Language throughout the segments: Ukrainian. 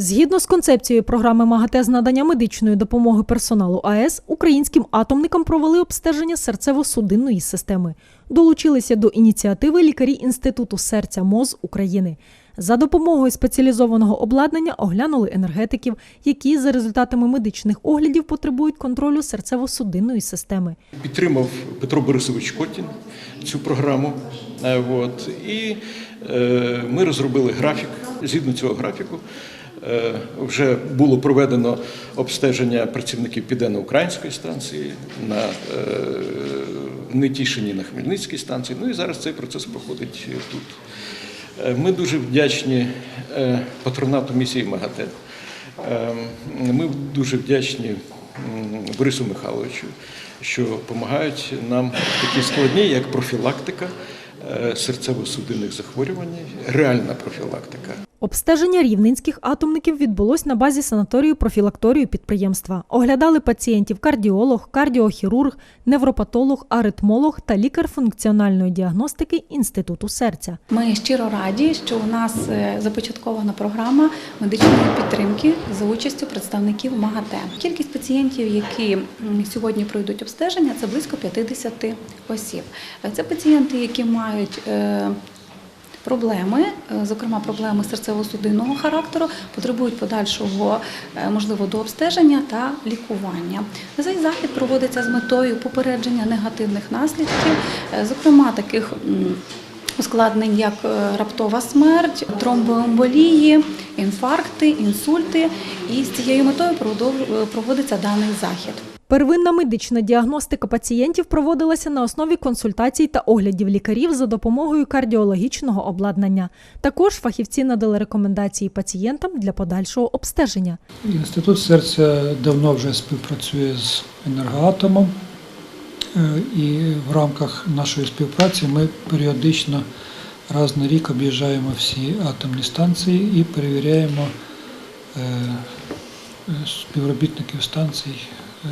Згідно з концепцією програми МАГАТЕ з надання медичної допомоги персоналу АЕС, українським атомникам провели обстеження серцево-судинної системи. Долучилися до ініціативи лікарі Інституту серця МОЗ України. За допомогою спеціалізованого обладнання оглянули енергетиків, які за результатами медичних оглядів потребують контролю серцево-судинної системи. Підтримав Петро Борисович Котін цю програму. Е, От, і е, ми розробили графік. Згідно цього графіку вже було проведено обстеження працівників Південно-Української станції на е, Нетішині на Хмельницькій станції. Ну і зараз цей процес проходить тут. Е, Ми дуже вдячні е, патронату місії МАГАТЕ. Е, Ми дуже вдячні Борису Михайловичу, що допомагають нам такі складні, як профілактика е, серцево-судинних захворювань, реальна профілактика. Обстеження рівненських атомників відбулось на базі санаторію профілакторію підприємства. Оглядали пацієнтів кардіолог, кардіохірург, невропатолог, аритмолог та лікар функціональної діагностики Інституту серця. Ми щиро раді, що у нас е, започаткована програма медичної підтримки за участю представників МАГАТЕ. Кількість пацієнтів, які сьогодні пройдуть обстеження, це близько 50 осіб. Це пацієнти, які мають е, Проблеми, е, зокрема проблеми серцево-судинного характеру, потребують подальшого е, можливо до обстеження та лікування. Цей захід проводиться з метою попередження негативних наслідків, е, зокрема таких ускладнень, як раптова смерть, тромбоемболії, інфаркти, інсульти. І з цією метою проводиться даний захід. Первинна медична діагностика пацієнтів проводилася на основі консультацій та оглядів лікарів за допомогою кардіологічного обладнання. Також фахівці надали рекомендації пацієнтам для подальшого обстеження. Інститут серця давно вже співпрацює з енергоатомом, Е, і в рамках нашої співпраці ми періодично раз на рік об'їжджаємо всі атомні станції і перевіряємо е, е, співробітників станцій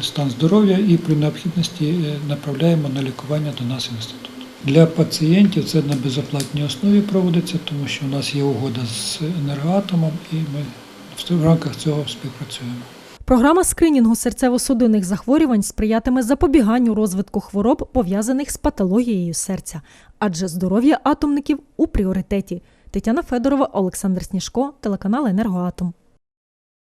стан здоров'я і при необхідності е, направляємо на лікування до нас в інститут. Для пацієнтів це на безоплатній основі проводиться, тому що у нас є угода з енергоатомом, і ми в рамках цього співпрацюємо. Програма скринінгу серцево-судинних захворювань сприятиме запобіганню розвитку хвороб, пов'язаних з патологією серця, адже здоров'я атомників у пріоритеті. Тетяна Федорова, Олександр Сніжко, телеканал Енергоатом.